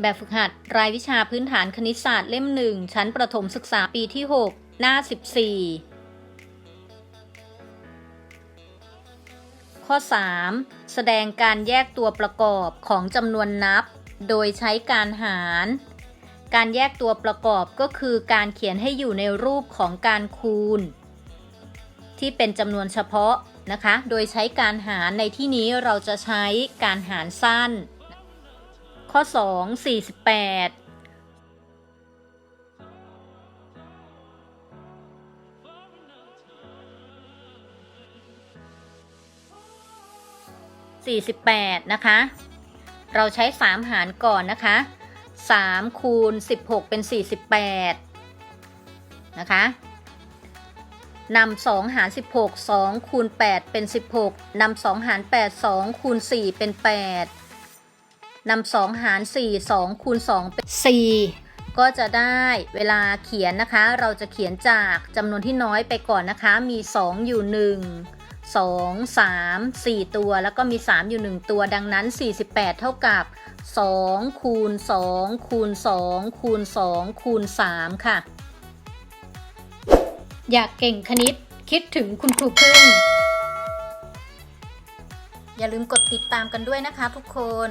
แบบฝึกหัด รายวิชาพื้นฐานคณิตศาสตร์เล่มหนึ่งชั้นประถมศึกษาปีที่ 6 หน้า 14 ข้อ 3 แสดงการแยกตัวประกอบของจำนวนนับ โดยใช้การหาร การแยกตัวประกอบก็คือการเขียนให้อยู่ในรูปของการคูณ ที่เป็นจำนวนเฉพาะนะคะ โดยใช้การหารในที่นี้เราจะใช้การหารสั้น ข้อ 2 48 48 นะคะ เราใช้ 3 หารก่อนนะคะ 3 คูณ 16 เป็น 48 นะคะนำ2หาร 16 2 คูณ 8 เป็น 16นำ2หาร 8 2 คูณ 4 เป็น 8 นำ2หาร4 2คูณ2เป็น4ก็จะได้เวลาเขียนนะคะ เราจะเขียนจากจำนวนที่น้อยไปก่อนนะคะ มี 2 อยู่ 1 2 3 4 ตัวแล้วก็มี 3 อยู่ 1 ตัวดังนั้น 48 เท่ากับ 2 คูณ 2 คูณ 2 คูณ 2 คูณ 3 ค่ะ อยากเก่งคณิตคิดถึงคุณครูพึ่ง อย่าลืมกดติดตามกันด้วยนะคะทุกคน